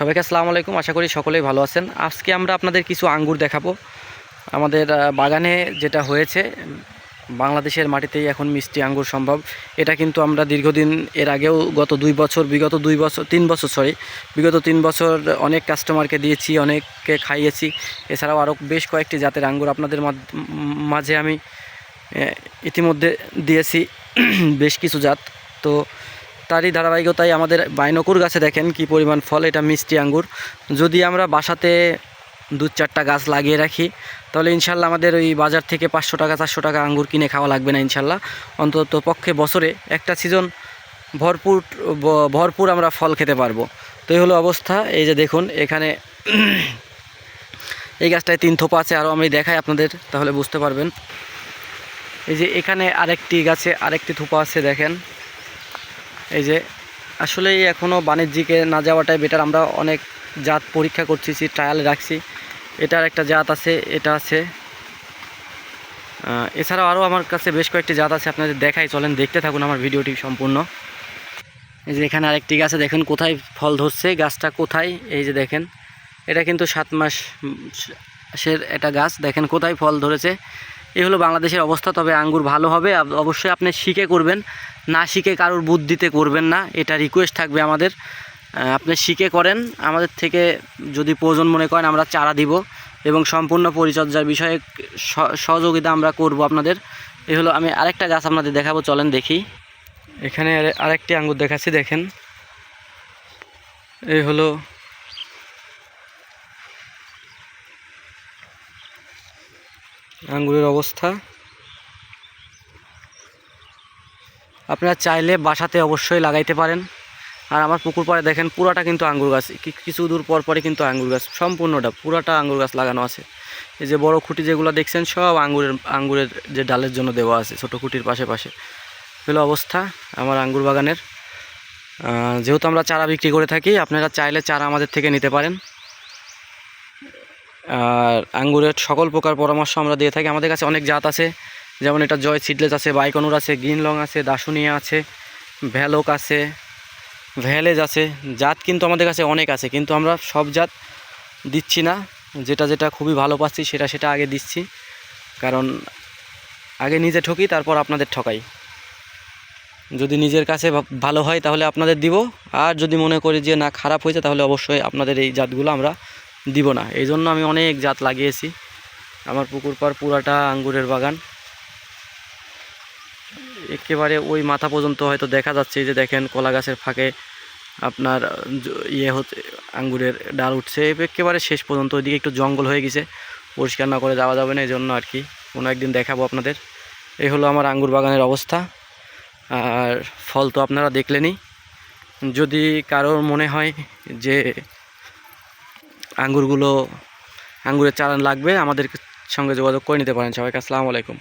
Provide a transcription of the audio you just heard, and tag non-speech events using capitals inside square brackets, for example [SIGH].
সবাইকে আসসালামু আলাইকুম, আশা করি সকলেই ভালো আছেন। আজকে আমরা আপনাদের কিছু আঙ্গুর দেখাবো। আমাদের বাগানে যেটা হয়েছে, বাংলাদেশের মাটিতেই এখন মিষ্টি আঙ্গুর সম্ভব। এটা কিন্তু আমরা দীর্ঘদিন এর আগেও গত দুই বছর, বিগত দুই বছর, তিন বছর সরি বিগত তিন বছর অনেক কাস্টমারকে দিয়েছি, অনেককে খাইয়েছি। এছাড়াও আরও বেশ কয়েকটি জাতের আঙ্গুর আপনাদের মাঝে আমি ইতিমধ্যে দিয়েছি। [CLEARS THROAT] বেশ কিছু জাত। তো তারই ধারাবাহিকতায় আমাদের বাইনকুর গাছে দেখেন কি পরিমাণ ফল, এটা মিষ্টি আঙ্গুর। যদি আমরা বাসাতে দু চারটা গাছ লাগিয়ে রাখি, তাহলে ইনশাল্লাহ আমাদের ওই বাজার থেকে পাঁচশো টাকা, চারশো টাকা আঙ্গুর কিনে খাওয়া লাগবে না ইনশাল্লাহ। অন্তত পক্ষে বছরে একটা সিজন ভরপুর ভরপুর আমরা ফল খেতে পারব। তো এই হলো অবস্থা। এই যে দেখুন, এখানে এই গাছটায় তিন থোপা আছে আরও আমি দেখাই আপনাদের, তাহলে বুঝতে পারবেন। এই যে এখানে আরেকটি গাছে আরেকটি থোপা আছে, দেখেন। এই যে আসলে এখনও বাণিজ্যিকে না যাওয়াটাই বেটার আমরা অনেক জাত পরীক্ষা করতেছি ট্রায়ালে রাখছি। এটার একটা জাত আছে, এটা আছে। এছাড়াও আরও আমার কাছে বেশ কয়েকটি জাত আছে, আপনাদের দেখাই, চলেন দেখতে থাকুন আমার ভিডিওটি সম্পূর্ণ। এই যে এখানে আরেকটি গাছে দেখেন কোথায় ফল ধরছে, গাছটা কোথায়? এই যে দেখেন, এটা কিন্তু সাত মাস সের একটা গাছ, দেখেন কোথায় ফল ধরেছে। এই হলো বাংলাদেশের অবস্থা, তবে আঙ্গুর ভালো হবে। অবশ্যই আপনি শিখে করবেন। না শিখে কারোর বুদ্ধিতে করবেন না, এটা রিকোয়েস্ট থাকবে আমাদের। আপনি শিখে করেন। আমাদের থেকে যদি প্রয়োজন মনে করেন, আমরা চারা দিব এবং সম্পূর্ণ পরিচর্যার বিষয়ে সহযোগিতা আমরা করব আপনাদের। এই হলো আমি আরেকটা গাছ আপনাদের দেখাবো, চলেন দেখি। এখানে আরে- আরেকটি আঙ্গুর দেখাচ্ছি, দেখেন। এই হলো আঙ্গুরের অবস্থা। আপনারা চাইলে বাসাতে অবশ্যই লাগাইতে পারেন। আর আমার পুকুর পাড়ে দেখেন, পুরাটা কিন্তু আঙ্গুর গাছ। কিছু দূর পর পরে কিন্তু আঙ্গুর গাছ। সম্পূর্ণটা, পুরাটা আঙ্গুর গাছ লাগানো আছে। এই যে বড় খুঁটি যেগুলো দেখছেন, সব আঙ্গুরের আঙ্গুরের যে ডালের জন্য দেওয়া আছে, ছোট খুঁটির পাশে পাশে হলো অবস্থা আমার আঙ্গুর বাগানের। যেহেতু আমরা চারা বিক্রি করে থাকি, আপনারা চাইলে চারা আমাদের থেকে নিতে পারেন। আর আঙ্গুরের সকল প্রকার পরামর্শ আমরা দিয়ে থাকি। আমাদের কাছে অনেক জাত আছে, যেমন এটা জয় সিডলেস আছে, বাইকনুর আছে গ্রিন লং আছে দাসুনিয়া আছে, ভ্যালোক আছে, ভ্যালেজ আছে, জাত কিন্তু আমাদের কাছে অনেক আছে, কিন্তু আমরা সব জাত দিচ্ছি না। যেটা যেটা খুবই ভালো পাচ্ছি, সেটা সেটা আগে দিচ্ছি, কারণ আগে নিজে ঠকি, তারপর আপনাদের ঠকাই। যদি নিজের কাছে ভালো হয় তাহলে আপনাদের দিব, আর যদি মনে করি যে না খারাপ হয়েছে, তাহলে অবশ্যই আপনাদের এই জাতগুলো আমরা দিব না। এই জন্য আমি অনেক জাত লাগিয়েছি। আমার পুকুর পার পুরাটা আঙ্গুরের বাগান। একেবারে ওই মাথা পর্যন্ত হয়তো দেখা যাচ্ছে যে দেখেন কলা গাছের ফাঁকে আপনার ইয়ে হচ্ছে, আঙ্গুরের ডাল উঠছে। একেবারে শেষ পর্যন্ত, ওইদিকে একটু জঙ্গল হয়ে গেছে। পরিষ্কার না করে যাওয়া যাবে না এই জন্য আর কি। কোনো একদিন দেখাবো আপনাদের। এই হলো আমার আঙ্গুর বাগানের অবস্থা। আর ফল তো আপনারা দেখলেনই। যদি কারোর মনে হয় যে আঙ্গুরগুলো আঙ্গুরের চালান লাগবে আমাদের সঙ্গে যোগাযোগ করে নিতে পারেন সবাইকে। আসসালামু আলাইকুম।